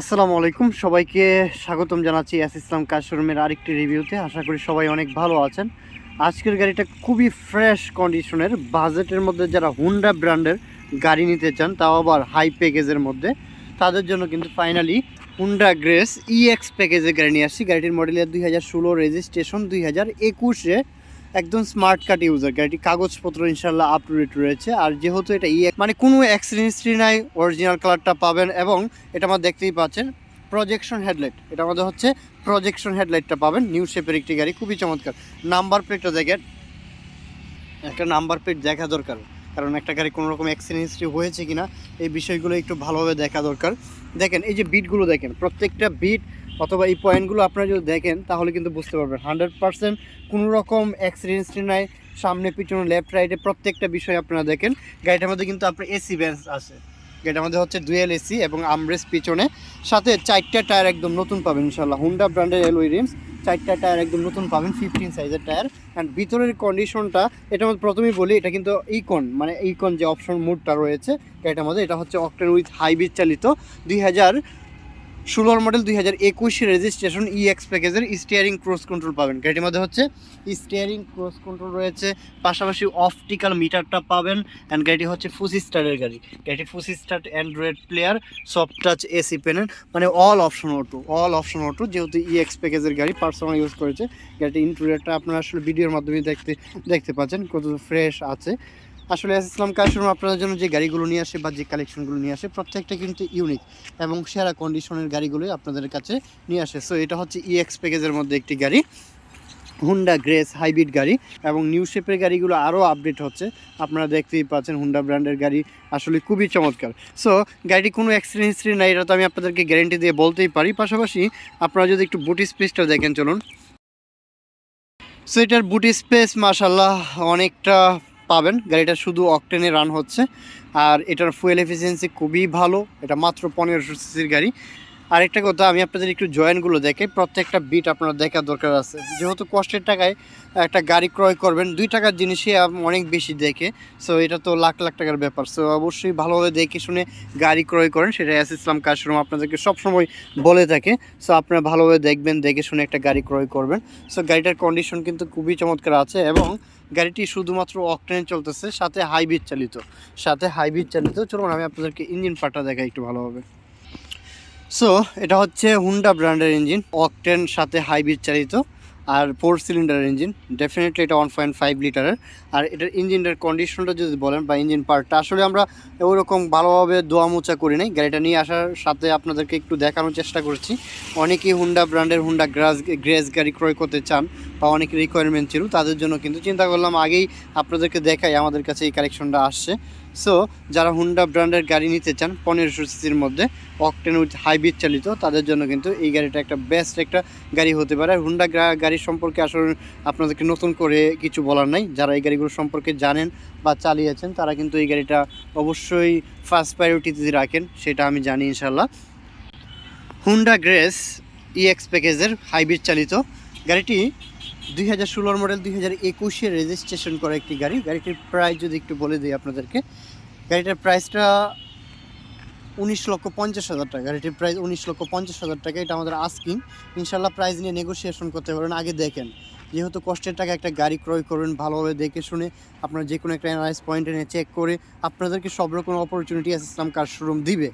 আসসালামু আলাইকুম। সবাইকে স্বাগতম জানাচ্ছি এস ইসলাম কার শোরুমের আরেকটি রিভিউতে। আশা করি সবাই অনেক ভালো আছেন। আজকের গাড়িটা খুবই ফ্রেশ কন্ডিশনের বাজেটের মধ্যে যারা হুন্ডা ব্র্যান্ডের গাড়ি নিতে চান, তাও আবার হাই প্যাকেজের মধ্যে। তাদের জন্য কিন্তু ফাইনালি হুন্ডা গ্রেস ইএক্স প্যাকেজের গাড়ি নিয়ে আসছি। গাড়িটির মডেলের দুই হাজার ষোলো রেজিস্ট্রেশন দুই হাজার একুশে। একদম স্মার্ট কার্ড ইউজার গাড়িটি কাগজপত্র ইনশাল্লাহ আপ টু ডেট রয়েছে। আর যেহেতু এটা ই মানে কোনো অ্যাক্সিডেন্ট হিস্ট্রি নাই অরিজিনাল কালারটা পাবেন এবং এটা আমার দেখতেই পাচ্ছেন প্রজেকশন হেডলাইট এটা আমাদের হচ্ছে প্রজেকশন হেডলাইটটা পাবেন নিউ শেপের একটি গাড়ি, খুবই চমৎকার। নাম্বার প্লেটটা দেখেন। একটা নাম্বার প্লেট দেখা দরকার, কারণ একটা গাড়ি কোনো রকম অ্যাক্সিডেন্ট হিস্ট্রি হয়েছে কিনা, এই বিষয়গুলো একটু ভালোভাবে দেখা দরকার। দেখেন, এই যে বিটগুলো দেখেন, প্রত্যেকটা বিট অথবা এই পয়েন্টগুলো আপনারা যদি দেখেন, তাহলে কিন্তু বুঝতে পারবেন। হান্ড্রেড পার্সেন্ট কোনো রকম অ্যাক্সিডেন্ট হিস্ট্রি নাই, সামনে, পিছনে লেফট রাইটে প্রত্যেকটা বিষয় আপনারা দেখেন। গাড়িটার মধ্যে কিন্তু আপনার এসি ব্যান্স আছে। গাড়িটার মধ্যে হচ্ছে ডুয়েল এসি এবং আমরেস পিছনে। সাথে চারটা টায়ার একদম নতুন পাবেন ইনশাল্লাহ হুন্ডা ব্র্যান্ডের এলওই রিমস চারটা টায়ার একদম নতুন পাবেন ফিফটিন সাইজের টায়ার অ্যান্ড ভিতরের কন্ডিশনটা এটা মধ্যে প্রথমেই বলি, এটা কিন্তু ইকন মানে ইকন যে অপশন মোডটা রয়েছে, গাড়িটার মধ্যে, এটা হচ্ছে অকটেন উইথ হাইব্রিড চালিত। দুই হাজার ষোলোর মডেল দুই হাজার একুশে রেজিস্ট্রেশন ইএক্স প্যাকেজের স্টিয়ারিং ক্রস কন্ট্রোল পাবেন। গাড়িটির মধ্যে হচ্ছে স্টিয়ারিং ক্রস কন্ট্রোল রয়েছে, পাশাপাশি অপটিক্যাল মিটারটা পাবেন অ্যান্ড গাড়িটি হচ্ছে ফুসি স্টারের গাড়ি। গাড়িটি push start Android player soft touch AC panel মানে all option auto all option auto যেহেতু ইএক্স প্যাকেজের গাড়ি পার্সোনাল ইউজ করেছে। গাড়িটি ইন্টেরিয়রটা আপনারা আসলে ভিডিওর মাধ্যমে দেখতে দেখতে পাচ্ছেন, কত ফ্রেশ আছে। আসলে এস ইসলাম কাশরুম আপনাদের জন্য যে গাড়িগুলো নিয়ে আসে বা যে কালেকশনগুলো নিয়ে আসে, প্রত্যেকটা কিন্তু ইউনিক এবং সেরা কন্ডিশনের গাড়িগুলোই আপনাদের কাছে নিয়ে আসে। সো এটা হচ্ছে ইএক্স প্যাকেজের মধ্যে একটি গাড়ি হুন্ডা গ্রেস হাইব্রিড গাড়ি এবং নিউ শেপের গাড়িগুলো আরও আপডেট হচ্ছে। আপনারা দেখতেই পাচ্ছেন হুন্ডা ব্র্যান্ডের গাড়ি আসলে খুবই চমৎকার। সো গাড়িটি কোনো অ্যাক্সিডেন্ট নাই, এটা তো আমি আপনাদেরকে গ্যারেন্টি দিয়ে বলতেই পারি। পাশাপাশি আপনারা যদি একটু বুটি স্পেসটা দেখেন, চলুন। সো এটার বুটি স্পেস মাশাল্লাহ অনেকটা পাবেন। গাড়িটা শুধু অকটেনে রান হচ্ছে। আর এটার ফুয়েল এফিসিয়েন্সি খুবই ভালো। এটা মাত্র পনেরোশো সিসির গাড়ি। আরেকটা কথা, আমি আপনাদের একটু জয়েন্টগুলো দেখে প্রত্যেকটা বিট আপনার দেখার দরকার আছে। যেহেতু কষ্টের টাকায় একটা গাড়ি ক্রয় করবেন, দুই টাকার জিনিসই অনেক বেশি দেখে। সো এটা তো লাখ লাখ টাকার ব্যাপার। সো অবশ্যই ভালোভাবে দেখে শুনে গাড়ি ক্রয় করেন সেটা এস ইসলাম কাশরুম আপনাদেরকে সবসময় বলে থাকে। সো আপনারা ভালোভাবে দেখবেন, দেখে শুনে একটা গাড়ি ক্রয় করবেন। সো গাড়িটার কন্ডিশন কিন্তু খুবই চমৎকার আছে এবং গাড়িটি শুধুমাত্র অকটেনে চলতেছে, সাথে হাইব্রিড চালিত। সাথে হাইব্রিড চালিত। চলুন, আমি আপনাদেরকে ইঞ্জিন পার্টটা দেখাই একটু ভালোভাবে। সো এটা হচ্ছে হুন্ডা ব্র্যান্ডের ইঞ্জিন অকটেন সাথে হাইব্রিড চালিত, আর ফোর সিলিন্ডারের ইঞ্জিন ডেফিনেটলি এটা ওয়ান পয়েন্ট ফাইভ লিটারের আর এটার ইঞ্জিনের কন্ডিশনটা যদি বলেন বা ইঞ্জিন পার্টটা আসলে আমরা ওরকম ভালোভাবে দোয়া মোচা করি নাই। গাড়িটা নিয়ে আসার সাথে আপনাদেরকে একটু দেখানোর চেষ্টা করছি। অনেকেই হুন্ডা ব্র্যান্ডের হুন্ডা গ্রাস গ্রেস গাড়ি ক্রয় করতে চান। বা অনেক রিকোয়ারমেন্ট ছিল, তাদের জন্য কিন্তু চিন্তা করলাম আগেই আপনাদেরকে দেখাই আমাদের কাছে এই কালেকশনটা আসছে। সো যারা হুন্ডা ব্র্যান্ডের গাড়ি নিতে চান, পনেরোশো সিসির মধ্যে অকটেন উইথ হাইব্রিড চালিত, তাদের জন্য কিন্তু এই গাড়িটা একটা বেস্ট একটা গাড়ি হতে পারে। হুন্ডা গাড়ি সম্পর্কে আসলে আপনাদেরকে নতুন করে কিছু বলার নাই। যারা এই গাড়িগুলো সম্পর্কে জানেন বা চালিয়েছেন, তারা কিন্তু এই গাড়িটা অবশ্যই ফার্স্ট প্রায়োরিটিতে রাখেন, সেটা আমি জানি ইনশাল্লাহ হুন্ডা গ্রেস ইএক্স প্যাকেজের হাইব্রিড চালিত গাড়িটি দুই হাজার ষোলোর মডেল দুই হাজার একুশে রেজিস্ট্রেশন করা একটি গাড়ি। গাড়িটির প্রাইস যদি একটু বলে দিই আপনাদেরকে, গাড়িটার প্রাইসটা উনিশ লক্ষ পঞ্চাশ হাজার টাকা। গাড়িটির প্রাইস উনিশ লক্ষ পঞ্চাশ হাজার টাকা, এটা আমাদের আস্কিং ইনশাল্লাহ প্রাইস নিয়ে নেগোসিয়েশন করতে পারেন। আগে দেখেন, যেহেতু কষ্টের টাকা একটা গাড়ি ক্রয় করবেন ভালোভাবে দেখে শুনে আপনারা যে কোনো একটা অ্যানালাইজ পয়েন্টে নিয়ে চেক করে আপনাদেরকে সব রকম অপরচুনিটি ইসলাম কার শোরুম দিবে।